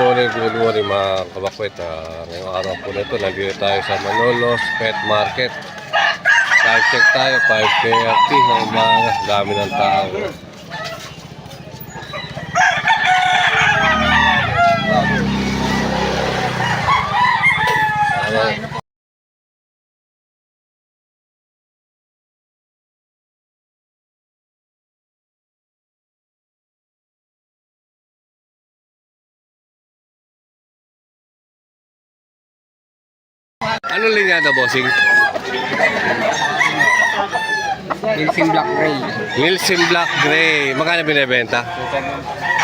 morning, good morning mga kabakwet. Ah, ngayong araw po na ito, nandito tayo sa Manolos Pet Market. Time check tayo, 5.30 ng umaga. Dami ng tao. Anong linyada, bossing? Pilsing Black Gray. Wilson Black Gray. Magkano binibenta?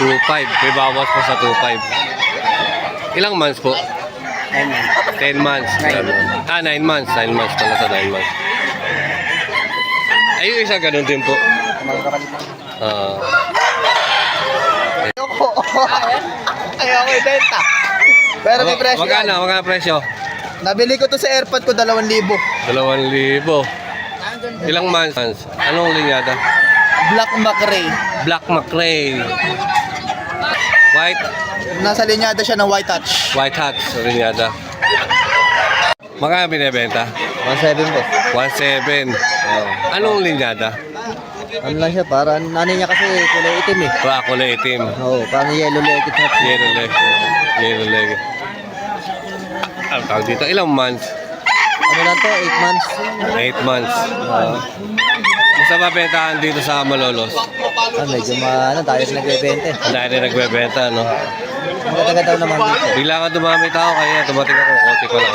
2.5. May bawas po sa 2.5. Ilang months po? Ayun. 10 months. Nine. Ah, 9 months. 9 months pala sa 9 months. Ay, yung isa ganun din po. Ah, Ayoko. Ayoko ibenta. Pero may presyo. Magkano? Magkano presyo? Nabili ko to sa airpod ko 2,000. 2,000. Ilang months? Anong linyada? Black McRae. Black McRae. White, Nasa linyada siya ng white touch. white sa linyada. Magkano binibenta? 1.7 po. 1.7. Anong linyada? Ano lang siya, para ano niya kasi kulay itim eh. Ba, kulay itim. Oo, parang yellow leg hat. Yellow leg. Yellow leg. Ang tawag dito, ilang months? Ano lang to, 8 months. 8 months. Uh, Basta ba bentahan dito sa Malolos? Ah, medyo ma, ano, tayo rin nagbebenta eh. Dahil na nagbebenta, no? Maganda daw naman dito. Bigla ka dumami tao, kaya dumating ako, konti ko lang.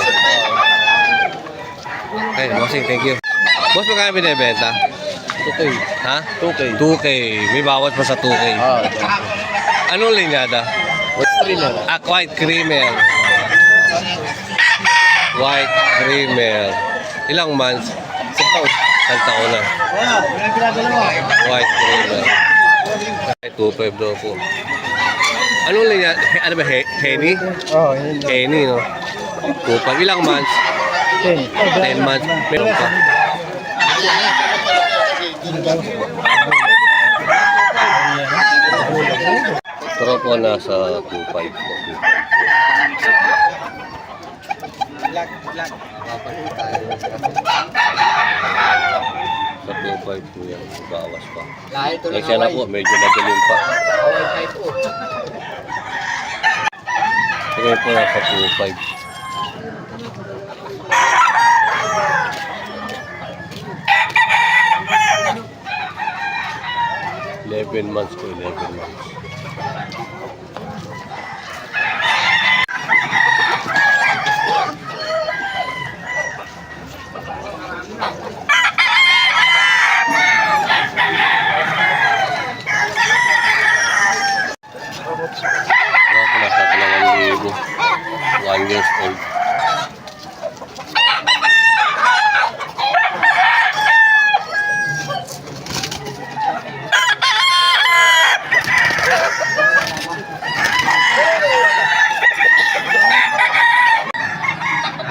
Okay, bossing, thank you. Boss, magkano binibenta? 2K. Ha? 2K. 2K. May bawas pa sa 2K. Ah, Anong linyada? what's thriller? Ah, white creamer. White creamer. Ilang months? Sintaw. Isang taon na. White creamer. Ay, 2.5 daw po. Anong linya? Ano ba? He Henny? Oo, yun. Henny, no? 2.5. Ilang months? 10. 10 months. Meron pa. Pero po nasa 2.5 po. Sa 2.5 po yan. Bawas pa. Lahat ito Kasi na po, medyo madilim pa. Tingnan po nasa 2.5. Eleven months po, 11 months. Ako po nasa dalawang libo. One years old.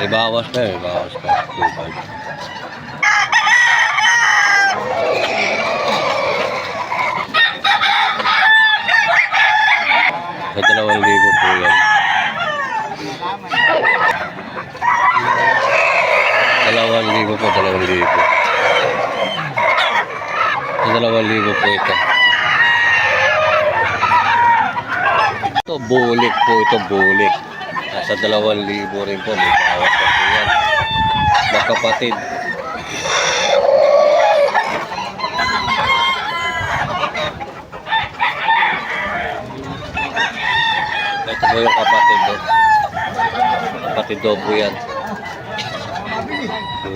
May bawas pa, may bawas pa. 2.5. Sa dalawang libo po yan. Dalawang libo po, dalawang libo. Sa dalawang libo po ito. Ito, bulik po ito, bulik. Nasa dalawang libo rin po, may bawas pa po. Magkapatid. Ito po yung kapatid do. Kapatid do po yan. Po.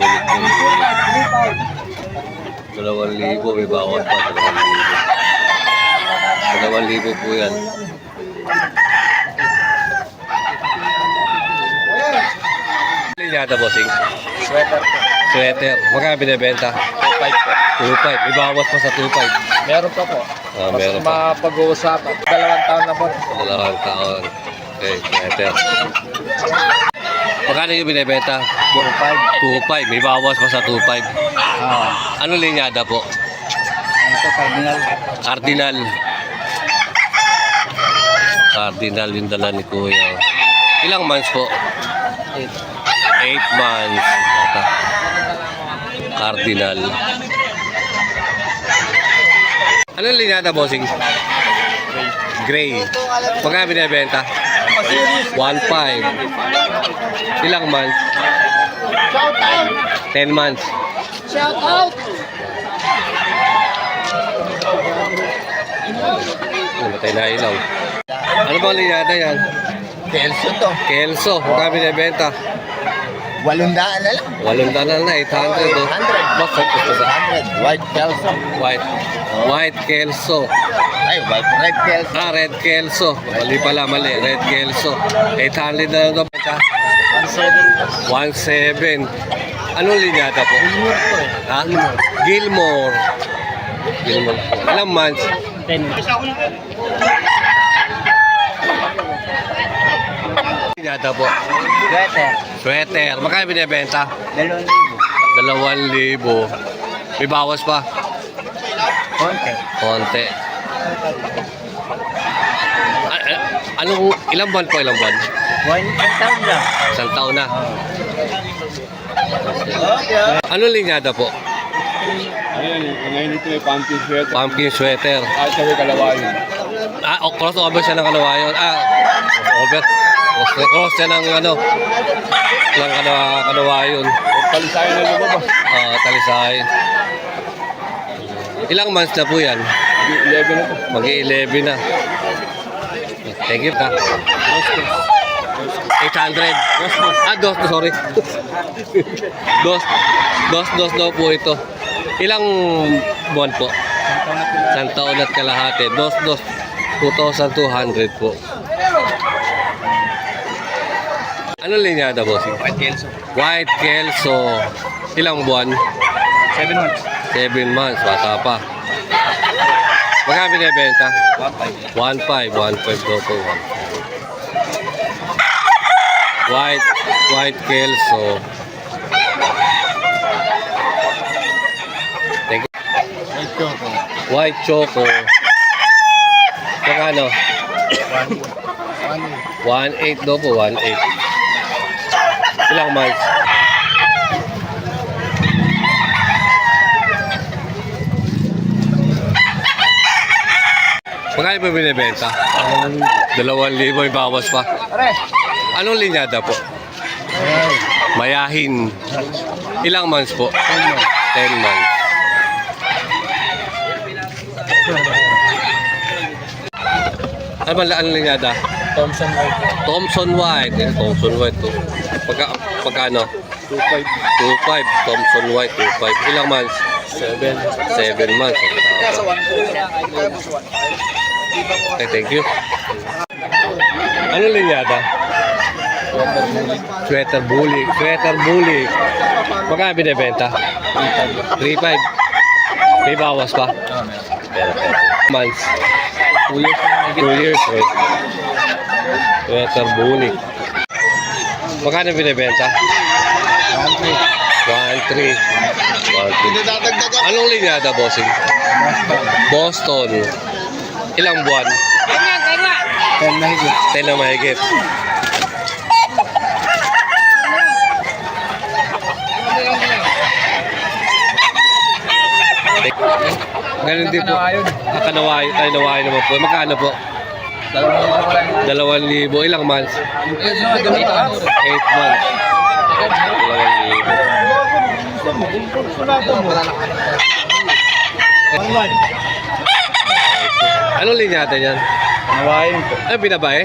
Dalawang libo, may bawat pa. Dalawang libo. Dalawang libo po yan. Linyada bossing. Sweater po. Sweater. Magkano binibenta? 2.5 po. 2.5. May bawas pa sa 2.5. Meron pa po. Ah, Mas meron pa. mapag-uusapan. Dalawang taon na po. Dalawang taon. Okay, sweater. Magkano yung binibenta? 2.5. 2.5. May bawas pa sa 2.5. Ah. Ano linyada po? Ito, cardinal. Cardinal. Cardinal yung dala ni Kuya. Ilang months po? 8 months. Ito. Cardinal. Anong linyada, bossing? Gray. Magkano binibenta? 1.5. Ilang months? Shout out! 10 months. Shout out! Namatay na ilaw. Ano bang linyada yan? Kelso to. Kelso. Magkano binibenta? Walundaan na lang. Walong dana na, 800. Oh. 800. Boss, ito sa 100. White Kelso. white. White Kelso. Ay, white red Kelso. Ah, red Kelso. Mali pala, mali. Red Kelso. 800 na lang ito. 1.7. Anong linyada po? Ha? Gilmore. Gilmore. Ilang months? 10. Linyada po. Sweater. Sweater. Magkano binibenta? Dalawang libo. Dalawang libo. May bawas pa. Konti. Konti. Anong, ilang buwan po, ilang buwan? One, one taon lang. Isang taon na. Anong linyada po? Ayan, ngayon ito may pumpkin sweater. Pumpkin sweater. At sa may kalawayan. Ah, oh, crossover siya ng kalawayon. Ah, crossover. Cross, cross siya ng ano, ng kalawa, kalawayon. Palisayan na lumabas. Ah, talisay. Ilang months na po yan? 11 na to. Mag-11 na. Thank you ka. 800. Ah, dos, sorry. dos, dos, dos daw po ito. Ilang buwan po? Isang taon at kalahati. Dos, dos. 2,200 po. Ano linyada, boss? White Kelso. White Kelso. Ilang buwan? 7 months. 7 months. Bata pa. Magkano binibenta? 1.5. 1.5 daw po. 1.5. White, white Kelso. Thank you. White Choco. White Choco. Magkano? 1.8 daw po. 1.8. Ilang months? Magkano pa binibenta? Dalawang libo, may bawas pa. Anong linyada po? Ay. Mayahin. Ilang months po? 10 months. Ano ba ang linyada? Thompson White. Thompson White. Thompson White to. Pagka, pagkano? 2.5. 2.5. Thompson White, 2.5. Ilang months? 7. 7 months. Okay, thank you. Ano linyada? Sweater bully. Sweater bully. Magkano binibenta? 3.5. May bawas pa? Months. 2 years. 2 years, eh. Sweater bully. Magkano binibenta? 1.3. 1.3. Anong linyada, bossing? Boston. Ilang buwan? 10 na higit. 10 na mahigit. Ganun din po. Ah, Kanawayo, tayo nawayo naman po. Magkano po? Dalawang libo. Ilang months? 8 months. Dalawang libo. Anong linyada niyan? Nawain ko. Ay, binabae?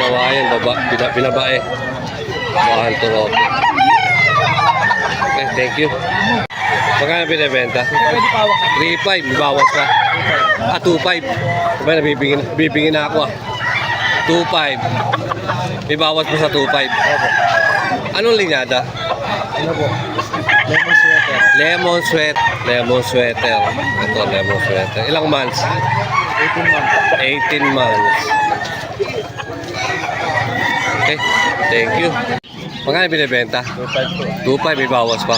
Nawayan, baba, bina, binabae. Bahan to roto. Okay, thank you. Magkano binibenta? 3.5, may bawas pa. Ah, 2.5. Diba, nabibingin, bibingin na ako ah. 2.5. May bawas pa sa 2.5. Anong linyada? Ano po? Lemon sweater. Lemon sweat. Lemon sweater. Ito, lemon sweater. Ilang months? 18 months. 18 months. Okay, thank you. Magkano binibenta? 2.5 po. 2.5, may bawas pa.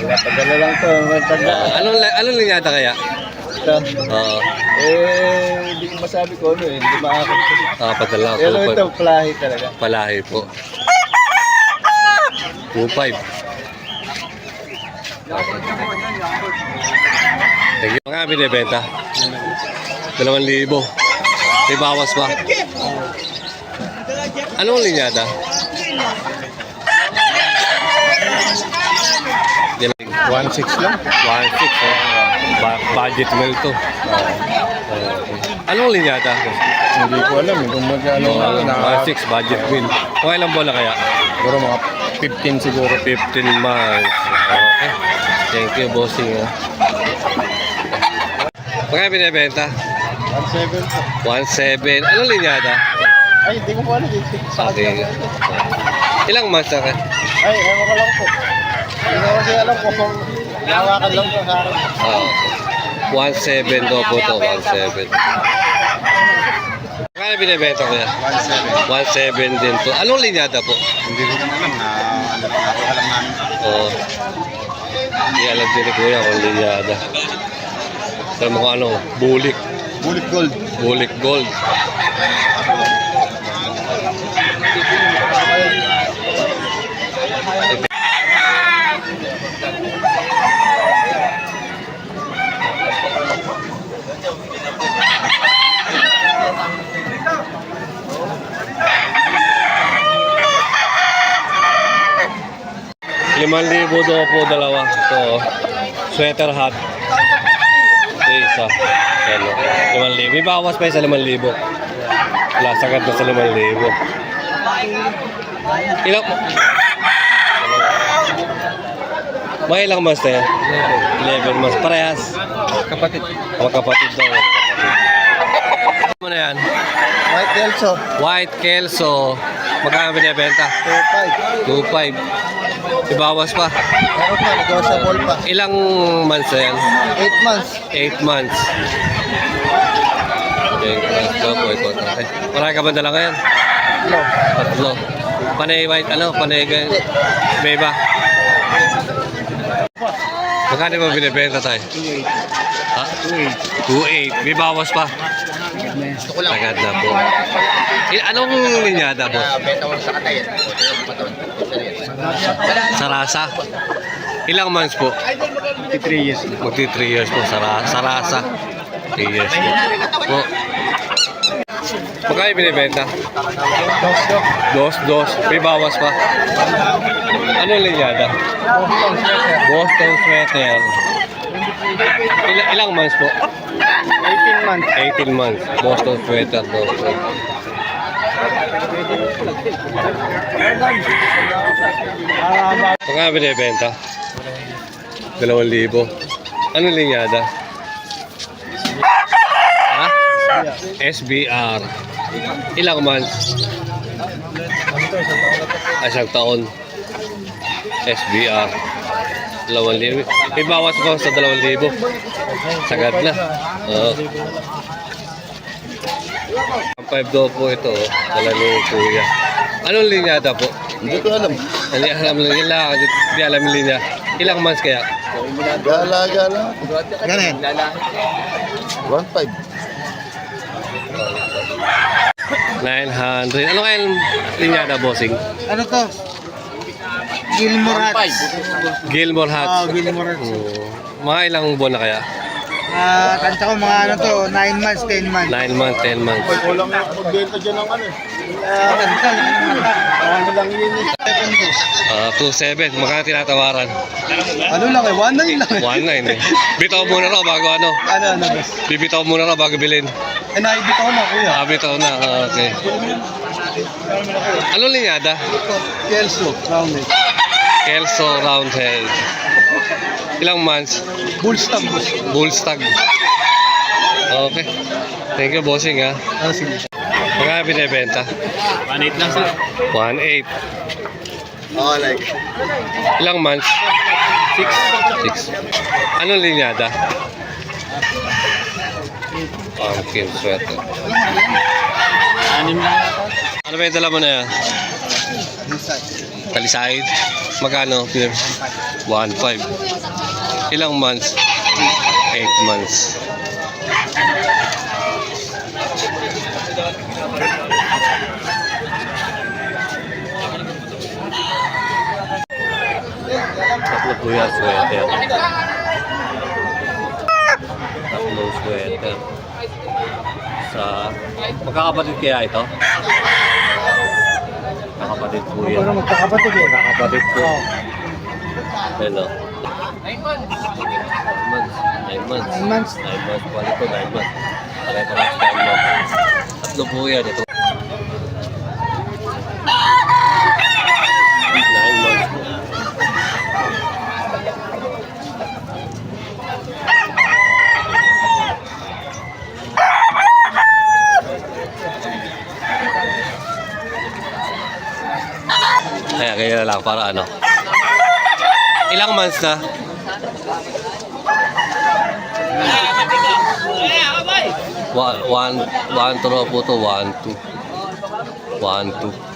Wala, padala lang to. Matanda. Anong, anong linyada kaya? Ka. Oo. Eh, hindi ko masabi ko ano eh. Hindi maakit ko. Ah, padala Pero ko. ito, plahi talaga. Palahi po. 2.5. Thank you. Mga binibenta. 2,000. May bawas pa. Anong linyada? Lang. 1.6 lang. 1.6 oh. Ba- budget meal to. Anong linyada? Hindi ko alam eh, kung magkano Ano, na. 1.6 budget meal. Okay lang bola kaya? Siguro mga 15 siguro. 15 months. Okay. Thank you, bossing. ah. Magkano binibenta? 1.7 po. 1.7. Anong linyada? Ay, hindi ko po alam. eh. Sa Okay. akin. Ilang months na ka? Ay, ewan ko lang po. Hindi ko kasi alam kung hawakan lang po sa akin. Okay. 1.7 daw po to. 1.7. Magkano binibenta ko yan? 1.7. 1.7 din to. Anong linyada po? Hindi ko naman alam na ano lang ako alam namin. Oo. Hindi alam din ni Kuya kung linyada. Alam mo kung ano, bulik. Bullet gold. Bulik gold. Limang libo daw po dalawa. Ito, oh. sweater hat. Ito isa. Ano, limang libo. May bawas pa sa limang libo. Wala, sagad na sa limang libo. Ilang po? Mga ilang months na yan? 11 months. Parehas. Kapatid. Mga kapatid daw. Ano na yan? White Kelso. White Kelso. Magkano binibenta? 2.5. 2.5. Ibawas pa. Meron pa, negotiable pa. Ilang months na yan? 8 months. 8 months. Okay, ito po ito. Okay. Marami ka ba dala ngayon? Hello. Tatlo. Panay white, ano? Panay ganyan. Beba. Magkano ba binibenta tayo? 2.8. Ha? 2.8. May bawas pa. Gusto ko lang. Agad na po. Anong linyada, boss? Beta ko sa katayin. Sarasa. Ilang months po? 53 years. Magti 3 years po. Sara Sarasa. 3 years po. po. Magkano binibenta? Dos, dos. Dos, dos. May bawas pa. Anong linyada? Boston sweater. Boston sweater. Ila- ilang months po? 18 months. 18 months. Boston sweater. Boston. Magkano binibenta? Dalawang libo. Anong linyada? Ha? SBR. Ilang months? Ah, Isang taon. SBR. Dalawang libo. May bawas pa sa dalawang libo. Sagad na. Oo. Ang 5 daw po ito. oh. Dala ni Kuya. Anong linyada po? Hindi ko alam. Hindi alam lang nila. Hindi alam yung linya. Ilang months kaya? Gala, gala. Ganun. 1.5. 900. Ano kaya yung linyada, bossing? Ano to? Gilmore Hats. Gilmore Oh, Hats. Gilmore Hats. Oo. mga ilang buwan na kaya? Ah, kanta ko mga ano to, 9 months, 10 months. 9 months, 10 months. Kulang yung pagbenta dyan ng ano eh. Ah, kanta, Ano lang yun eh. Ah, 2.7. Magkano tinatawaran? Ano lang eh, 1 lang eh. 1.9 eh. Bitaw muna raw bago ano. Ano, ano? Bibitaw muna raw bago bilhin. Eh, naibit ako na, kuya. Ah, bitaw na. Ah, okay. Anong linyada? Kelso, rounded. Kelso Roundhead. Ilang months? Bullstam, boss. Bullstag. Okay. Thank you, bossing ha. Ah, sige. Magkano binibenta? 1.8 lang sir. 1.8. Oh, like. Ilang months? 6. 6. Anong linyada? Pumpkin sweater. Anim lang. Ano ba yung dala mo na yan? Kalisahid? Magkano, 1.5. Ilang months? 8 months. Tatlo po yan, sweater. Tatlo sweater. Sa... Magkakapatid kaya ito? Magkakapatid po yan. Ano magkakapatid eh. Magkakapatid po. Ano? Nine months. Nine months. Nine months. Nine months. Wala ito, nine months. Pare-parehas nine months. Tatlo po yan. Ito. Na lang para ano. Ilang months na? One, one, one to, one, two. One, two.